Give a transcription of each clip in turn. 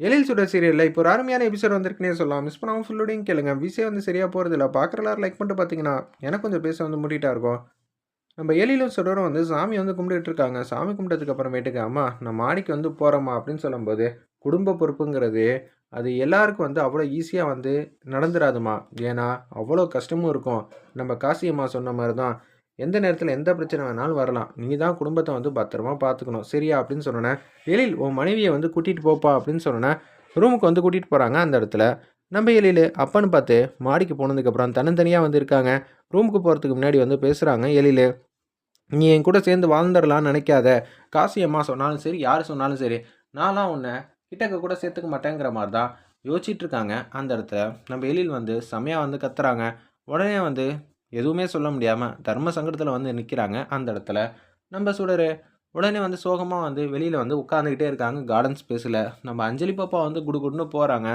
எழில் சுடர் சீரியலில் இப்போ ஒரு அருமையான எபிசோட் வந்திருக்குனே சொல்லலாம். மிஸ் பண்ணாமல் ஃபுல்லோடையும் கேளுங்க. விஷயம் வந்து சரியாக போகிறதில்ல பார்க்குற எல்லாரும் லைக் பண்ணிட்டு பார்த்தீங்கன்னா எனக்கு கொஞ்சம் பேச வந்து முடிட்டா இருக்கும். நம்ம எழிலும் சுடரும் வந்து சாமி வந்து கும்பிட்டுட்டு இருக்காங்க. சாமி கும்பிட்டதுக்கு அப்புறமேட்டுக்கு அம்மா நான் மாடிக்கு வந்து போகிறோம்மா அப்படின்னு சொல்லும்போது குடும்ப பொறுப்புங்கிறது அது எல்லாருக்கும் வந்து அவ்வளோ ஈஸியாக வந்து நடந்துடாதுமா ஏன்னா அவ்வளோ கஷ்டமும் இருக்கும். நம்ம காசியம்மா சொன்ன மாதிரி தான் எந்த நேரத்தில் எந்த பிரச்சனை வேணாலும் வரலாம். நீ தான் குடும்பத்தை வந்து பத்திரமா பார்த்துக்கணும் சரியா? அப்படின்னு சொன்னேன் எழில் உன் மனைவியை வந்து கூட்டிகிட்டு போப்பா அப்படின்னு சொன்னேன் ரூமுக்கு வந்து கூட்டிகிட்டு போகிறாங்க அந்த இடத்துல. நம்ம எழில் அப்பன்னு பார்த்து மாடிக்கு போனதுக்கப்புறம் தன்னந்தனியாக வந்து இருக்காங்க. ரூமுக்கு போகிறதுக்கு முன்னாடி வந்து பேசுகிறாங்க எழில். நீ என் கூட சேர்ந்து வாழ்ந்துடலான்னு நினைக்காத. காசி அம்மா சொன்னாலும் சரி யார் சொன்னாலும் சரி நான்லாம் உன்னை கிட்டக்க கூட சேர்த்துக்க மாட்டேங்கிற மாதிரி தான் யோசிச்சுட்டு இருக்காங்க அந்த இடத்துல. நம்ம எழில் வந்து செமையாக வந்து கத்துறாங்க. உடனே வந்து எதுவுமே சொல்ல முடியாமல் தர்ம சங்கடத்தில் வந்து நிற்கிறாங்க அந்த இடத்துல நம்ம சுடர் உடனே வந்து சோகமாக வந்து வெளியில் வந்து உட்காந்துக்கிட்டே இருக்காங்க. கார்டன் ஸ்பேஸில் நம்ம அஞ்சலி பாப்பா வந்து குடுகுடுன்னு போகிறாங்க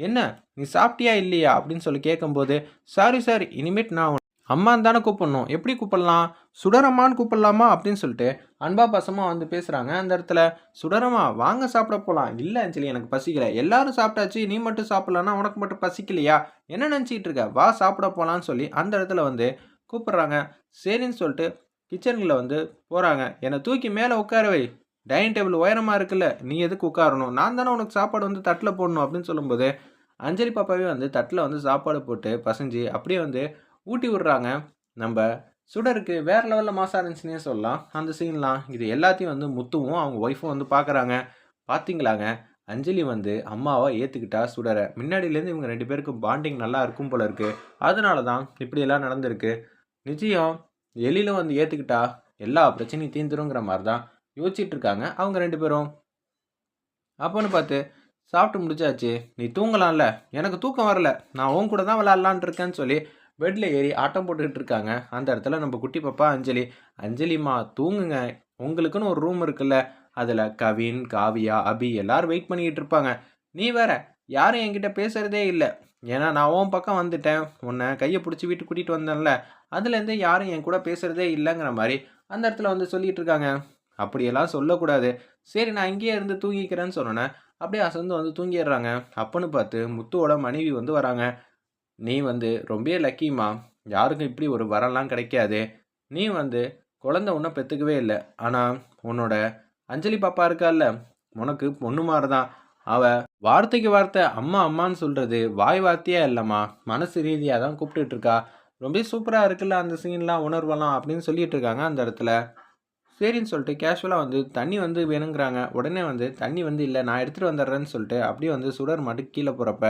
என்ன நீ சாப்பிட்டியா இல்லையா? அப்படின்னு சொல்லி கேட்கும்போது சாரி சார் இனிமேட் நான் அம்மான்னு தானே கூப்பிடணும். எப்படி கூப்பிடலாம்? சுடரம்மான்னு கூப்பிடலாமா? அப்படின்னு சொல்லிட்டு அன்பா பசமாக வந்து பேசுகிறாங்க அந்த இடத்துல சுடரம்மா வாங்க சாப்பிட போகலாம் இல்லை அஞ்சலி எனக்கு பசிக்கல. எல்லாரும் சாப்பிட்டாச்சு நீ மட்டும் சாப்பிட்லன்னா உனக்கு மட்டும் பசிக்கலையா? என்ன நினச்சிக்கிட்டு இருக்க? வா சாப்பிட போகலான்னு சொல்லி அந்த இடத்துல வந்து கூப்பிட்றாங்க. சரின்னு சொல்லிட்டு கிச்சனில் வந்து போகிறாங்க என்னை தூக்கி மேலே உட்கார வை. டைனிங் டேபிள் உயரமாக இருக்குல்ல நீ எதுக்கு உட்காரணும்? நான் தானே உனக்கு சாப்பாடு வந்து தட்டில் போடணும். அப்படின்னு சொல்லும்போது அஞ்சலி பாப்பாவே வந்து தட்டில் வந்து சாப்பாடு போட்டு பசஞ்சு அப்படியே வந்து ஊட்டி விடுறாங்க. நம்ம சுடருக்கு வேறு லெவலில் மாசாக இருந்துச்சுன்னே சொல்லலாம். அந்த சீன்லாம் இது எல்லாத்தையும் வந்து முத்துவும் அவங்க ஒய்ஃபும் வந்து பார்க்குறாங்க பார்த்தீங்களாங்க அஞ்சலி வந்து அம்மாவை ஏற்றுக்கிட்டா சுடரை. முன்னாடியிலேருந்து இவங்க ரெண்டு பேருக்கும் பாண்டிங் நல்லா இருக்கும் போல இருக்குது அதனால தான் இப்படியெல்லாம் நடந்திருக்கு. நிச்சயம் எழிலும் வந்து ஏற்றுக்கிட்டா எல்லா பிரச்சனையும் தீந்துருங்கிற மாதிரி தான் யோசிச்சுட்டு இருக்காங்க அவங்க ரெண்டு பேரும். அப்போன்னு பார்த்து சாப்பிட்டு முடிச்சாச்சு. நீ தூங்கலாம்ல? எனக்கு தூக்கம் வரல. நான் உன் கூட தான் விளாட்லான் இருக்கேன்னு சொல்லி பெட்டில் ஏறி ஆட்டம் போட்டுக்கிட்டு இருக்காங்க அந்த இடத்துல நம்ம குட்டி பாப்பா அஞ்சலி. அஞ்சலிம்மா தூங்குங்க. உங்களுக்குன்னு ஒரு ரூம் இருக்குல்ல. அதில் கவின் காவியா அபி எல்லாரும் வெயிட் பண்ணிக்கிட்டு இருப்பாங்க. நீ வேற யாரும் என்கிட்ட பேசுகிறதே இல்லை. ஏன்னா நான் உன் பக்கம் வந்துட்டேன். உன்னை கையை பிடிச்சி வீட்டுக்கு கூட்டிகிட்டு வந்தேன்ல. அதுலேருந்து யாரும் என் கூட பேசுகிறதே இல்லைங்கிற மாதிரி அந்த இடத்துல வந்து சொல்லிகிட்டு இருக்காங்க. அப்படியெல்லாம் சொல்லக்கூடாது. சரி நான் இங்கேயே இருந்து தூங்கிக்கிறேன்னு சொன்னோன்னே அப்படியே அசந்து வந்து தூங்கிடுறாங்க. அப்பன்னு பார்த்து முத்துவோட மனைவி வந்து வராங்க. நீ வந்து ரொம்ப லக்கிமா யாருக்கும் இப்படி ஒரு வரலாம் கிடைக்காது. நீ வந்து குழந்த ஒன்றும் பெற்றுக்கவே இல்லை. ஆனால் உன்னோட அஞ்சலி பாப்பா இருக்கால்ல. உனக்கு பொண்ணு மாதிரி தான் அவ வார்த்தைக்கு வார்த்தை அம்மா அம்மான்னு சொல்கிறது வாய் வார்த்தையாக இல்லைம்மா. மனசு ரீதியாக தான் கூப்பிட்டுட்டு இருக்கா. ரொம்ப சூப்பராக இருக்குல்ல அந்த சீன்லாம் உணர்வலாம் அப்படின்னு சொல்லிட்டு இருக்காங்க அந்த இடத்துல. சரின்னு சொல்லிட்டு கேஷுவலாக வந்து தண்ணி வந்து வேணுங்கிறாங்க. உடனே வந்து தண்ணி வந்து இல்லை நான் எடுத்துகிட்டு வந்துடுறேன்னு சொல்லிட்டு அப்படியே வந்து சுடர் மட்டும் கீழே போகிறப்ப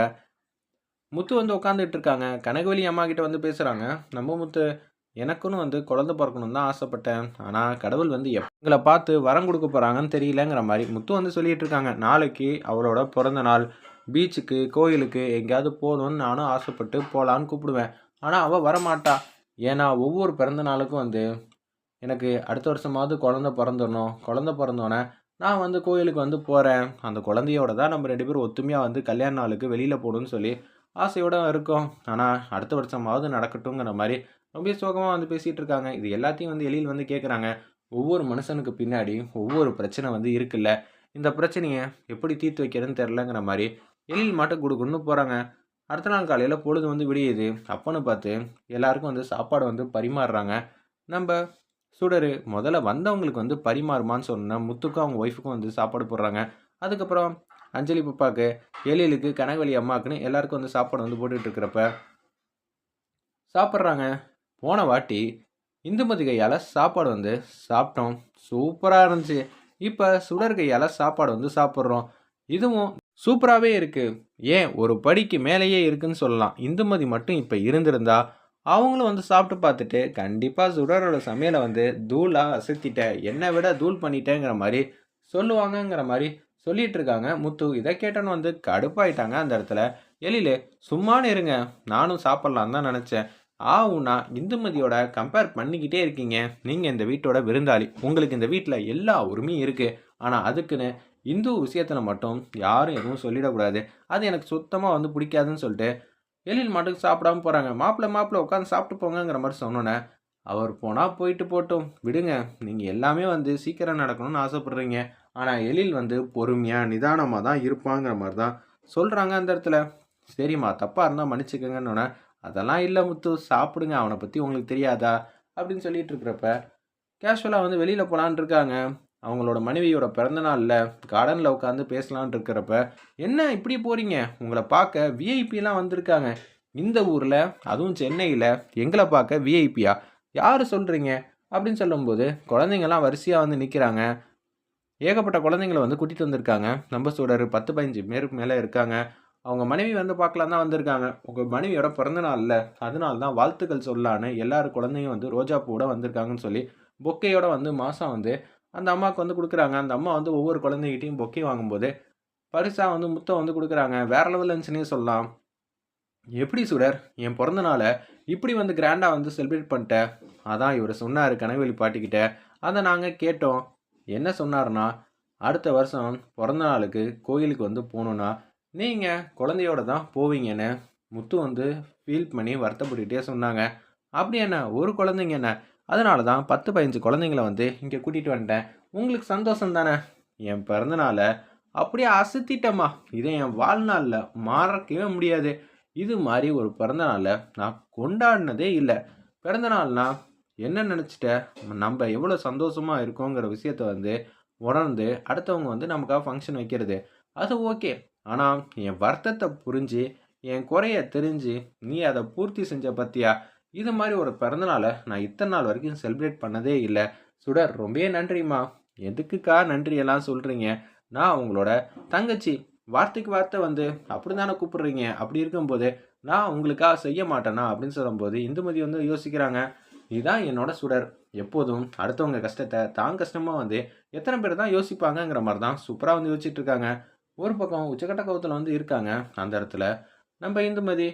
முத்து வந்து உட்காந்துட்டு இருக்காங்க கனகவலி அம்மா கிட்ட வந்து பேசுகிறாங்க நம்ம முத்து எனக்குன்னு வந்து குழந்தை பிறக்கணும்னு தான் ஆசைப்பட்டேன். ஆனால் கடவுள் வந்து எங்களை பார்த்து வரம் கொடுக்க போகிறாங்கன்னு தெரியலங்கிற மாதிரி முத்து வந்து சொல்லிட்டு இருக்காங்க நாளைக்கு அவளோட பிறந்த நாள். பீச்சுக்கு கோயிலுக்கு எங்கேயாவது போகணும்னு நானும் ஆசைப்பட்டு போகலான்னு கூப்பிடுவேன். ஆனால் அவள் வரமாட்டா. ஏன்னா ஒவ்வொரு பிறந்த நாளுக்கும் வந்து எனக்கு அடுத்த வருஷமாவது குழந்த பிறந்துடணும். குழந்த பிறந்தோன்னே நான் வந்து கோயிலுக்கு வந்து போகிறேன் அந்த குழந்தையோட தான் நம்ம ரெண்டு பேரும் ஒத்துமையாக வந்து கல்யாண நாளுக்கு வெளியில் போகணும்னு சொல்லி ஆசையோடு இருக்கோம். ஆனால் அடுத்த வருஷமாவது நடக்கட்டுங்கிற மாதிரி ரொம்ப சோகமாக வந்து பேசிகிட்டு இருக்காங்க. இது எல்லாத்தையும் வந்து எளியில் வந்து கேட்குறாங்க ஒவ்வொரு மனுஷனுக்கு பின்னாடி ஒவ்வொரு பிரச்சனை வந்து இருக்குல்ல. இந்த பிரச்சனையை எப்படி தீர்த்து வைக்கிறதுன்னு தெரிலங்கிற மாதிரி எழில் மாட்டை கொடுக்கணும்னு போகிறாங்க அடுத்த நாள் காலையில் பொழுது வந்து விடியுது. அப்பன்னு பார்த்து எல்லாருக்கும் வந்து சாப்பாடு வந்து பரிமாறுறாங்க. நம்ம சுடரு முதல்ல வந்தவங்களுக்கு வந்து பரிமாறுமான்னு சொன்னால் முத்துக்கும் அவங்க ஒய்ஃபுக்கும் வந்து சாப்பாடு போடுறாங்க. அதுக்கப்புறம் அஞ்சலி பப்பாவுக்கு எழிலுக்கு கனகவலி அம்மாக்குன்னு எல்லாருக்கும் வந்து சாப்பாடு வந்து போட்டுட்டு இருக்கிறப்ப சாப்பிட்றாங்க. போன வாட்டி இந்துமதி கையால் சாப்பாடு வந்து சாப்பிட்டோம். சூப்பராக இருந்துச்சு. இப்போ சுடர் கையால் சாப்பாடு வந்து சாப்பிட்றோம். இதுவும் சூப்பராகவே இருக்குது ஏன்? ஒரு படிக்கு மேலேயே இருக்குன்னு சொல்லலாம். இந்துமதி மட்டும் இப்போ இருந்திருந்தா அவங்களும் வந்து சாப்பிட்டு பார்த்துட்டு கண்டிப்பாக சுடரோட சமையலை வந்து தூளாக அசத்திட்டேன். என்னை விட தூள் பண்ணிட்டேங்கிற மாதிரி சொல்லுவாங்கங்கிற மாதிரி சொல்லிட்டு இருக்காங்க முத்து இதை கேட்டோன்னு வந்து கடுப்பாயிட்டாங்க அந்த இடத்துல. எழில் சும்மானு இருங்க நானும் சாப்பிட்லான்னு தான் நினச்சேன். ஆவுனா இந்துமதியோட கம்பேர் பண்ணிக்கிட்டே இருக்கீங்க. நீங்கள் இந்த வீட்டோட விருந்தாளி. உங்களுக்கு இந்த வீட்டில் எல்லா உரிமையும் இருக்குது ஆனால் அதுக்குன்னு இந்து விஷயத்தில் மட்டும் யாரும் எதுவும் சொல்லிடக்கூடாது. அது எனக்கு சுத்தமாக வந்து பிடிக்காதுன்னு சொல்லிட்டு எழில் மாட்டுக்கு சாப்பிடாம போகிறாங்க மாப்பிள்ளை மாப்பிள்ளை உட்காந்து சாப்பிட்டு போங்கங்கிற மாதிரி சொன்னோன்னே அவர் போனால் போயிட்டு போட்டோம். விடுங்க நீங்கள் எல்லாமே வந்து சீக்கிரம் நடக்கணும்னு ஆசைப்பட்றீங்க. ஆனால் எழில் வந்து பொறுமையாக நிதானமாக தான் இருப்பாங்கிற மாதிரி தான் சொல்கிறாங்க அந்த இடத்துல. சரிம்மா தப்பாக இருந்தால் மன்னிச்சுக்கங்கன்னு அதெல்லாம் இல்லை முத்து சாப்பிடுங்க அவனை பற்றி உங்களுக்கு தெரியாதா? அப்படின்னு சொல்லிட்டு இருக்கிறப்ப கேஷுவலாக வந்து வெளியில் போகலான் இருக்காங்க. அவங்களோட மனைவியோட பிறந்தநாளில் கார்டனில் உட்காந்து பேசலான் இருக்கிறப்ப என்ன இப்படி போகிறீங்க உங்களை பார்க்க விஐபிலாம் வந்திருக்காங்க. இந்த ஊரில் அதுவும் சென்னையில் எங்களை பார்க்க விஐபியா யார் சொல்கிறீங்க அப்படின்னு சொல்லும்போது குழந்தைங்கள்லாம் வரிசையாக வந்து நிற்கிறாங்க ஏகப்பட்ட குழந்தைங்களை வந்து கூட்டிகிட்டு வந்திருக்காங்க. நம்ம சூடர் பத்து பதினஞ்சு பேருக்கு மேலே இருக்காங்க. அவங்க மனைவி வந்து பார்க்கலாம் தான் வந்திருக்காங்க. உங்கள் மனைவியோட பிறந்த நாளில் அதனால தான் வாழ்த்துக்கள் சொல்லான்னு எல்லாரும் குழந்தையும் வந்து ரோஜா வந்திருக்காங்கன்னு சொல்லி பொக்கையோட வந்து மாதம் வந்து அந்த அம்மாவுக்கு வந்து கொடுக்குறாங்க. அந்த அம்மா வந்து ஒவ்வொரு குழந்தைகிட்டையும் பொக்கை வாங்கும்போது பரிசாக வந்து முத்தம் வந்து கொடுக்குறாங்க. வேற லெவலில் இருந்துச்சுன்னே சொல்லலாம். எப்படி சுடர் என் பிறந்த நாளை இப்படி வந்து கிராண்டாக வந்து செலிப்ரேட் பண்ணிட்டேன் அதான் இவர் சொன்னார் கனவேலி பாட்டிக்கிட்ட. அதை நாங்கள் கேட்டோம். என்ன சொன்னார்னா அடுத்த வருஷம் பிறந்த நாளுக்கு கோயிலுக்கு வந்து போகணுன்னா நீங்கள் குழந்தையோட தான் போவீங்கன்னு முத்து வந்து ஃபீல் பண்ணி வருத்தப்பட்டுக்கிட்டே சொன்னாங்க. அப்படி என்ன? ஒரு குழந்தைங்க என்ன? அதனால தான் பத்து பதினஞ்சு குழந்தைங்கள வந்து இங்கே கூட்டிகிட்டு வந்துட்டேன். உங்களுக்கு சந்தோஷம் தானே? என் பிறந்தநாளை அப்படியே அசத்திட்டம்மா. இதை என் வாழ்நாளில் மறக்கவே முடியாது. இது மாதிரி ஒரு பிறந்தநாளை நான் கொண்டாடினதே இல்லை. பிறந்தநாள்னால் என்ன நினச்சிட்ட? நம்ம எவ்வளோ சந்தோஷமாக இருக்கோங்கிற விஷயத்த வந்து உணர்ந்து அடுத்தவங்க வந்து நமக்காக ஃபங்க்ஷன் வைக்கிறது. அது ஓகே ஆனால் என் வருத்தத்தை புரிஞ்சு என் குறைய தெரிஞ்சு நீ அதை பூர்த்தி செஞ்ச பற்றியா இது மாதிரி ஒரு பிறந்தநாளை நான் இத்தனை நாள் வரைக்கும் செலிப்ரேட் பண்ணதே இல்லை. சுடர் ரொம்பவே நன்றிம்மா. எதுக்குக்கா நன்றியெல்லாம் சொல்கிறீங்க நான் உங்களோட தங்கச்சி. வார்த்தைக்கு வார்த்தை வந்து அப்படி தானே கூப்பிடுறீங்க? அப்படி இருக்கும்போது நான் உங்களுக்காக செய்ய மாட்டேனா? அப்படின்னு சொல்லும்போது இந்துமதி வந்து யோசிக்கிறாங்க. இதுதான் என்னோட சுடர். எப்போதும் அடுத்தவங்க கஷ்டத்தை தான் கஷ்டமாக வந்து எத்தனை பேர் தான் யோசிப்பாங்கங்கிற மாதிரி தான் சூப்பராக வந்து யோசிச்சுட்டு இருக்காங்க ஒரு பக்கம் உச்சக்கட்ட கோவத்தில் வந்து இருக்காங்க. அந்த இடத்துல நம்ம இந்துமதி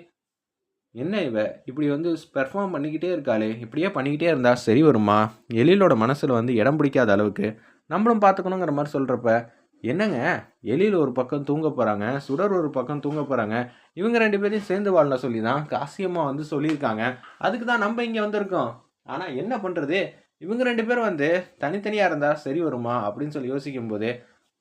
என்ன இவ? இப்படி வந்து பெர்ஃபார்ம் பண்ணிக்கிட்டே இருக்காளே. இப்படியே பண்ணிக்கிட்டே இருந்தால் சரி வருமா? எழிலோட மனசில் வந்து இடம் பிடிக்காத அளவுக்கு நம்மளும் பார்த்துக்கணுங்கிற மாதிரி சொல்கிறப்ப என்னங்க? எழில் ஒரு பக்கம் தூங்க போகிறாங்க சுடர் ஒரு பக்கம் தூங்க போகிறாங்க இவங்க ரெண்டு பேரையும் சேர்ந்து வாழல சொல்லி தான் காசியமாக வந்து சொல்லியிருக்காங்க. அதுக்கு தான் நம்ம இங்கே வந்திருக்கோம். ஆனால் என்ன பண்ணுறது இவங்க ரெண்டு பேரும் வந்து தனித்தனியாக இருந்தால் சரி வருமா? அப்படின்னு சொல்லி யோசிக்கும் போது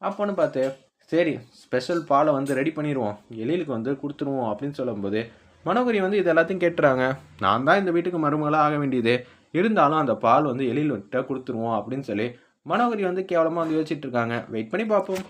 அப்போன்னு பார்த்து சரி ஸ்பெஷல் பாலை வந்து ரெடி பண்ணிடுவோம் எழிலுக்கு வந்து கொடுத்துருவோம் அப்படின்னு சொல்லும்போது மனோகரி வந்து இது எல்லாத்தையும் கேட்டுறாங்க. நான் தான் இந்த வீட்டுக்கு மருமகளாக ஆக வேண்டியது. இருந்தாலும் அந்த பால் வந்து எழில்கிட்ட கொடுத்துருவோம் அப்படின்னு சொல்லி மனோகரி வந்து கேவலமாக வந்து யோசிச்சுட்டு இருக்காங்க. வெயிட் பண்ணி பார்ப்போம்.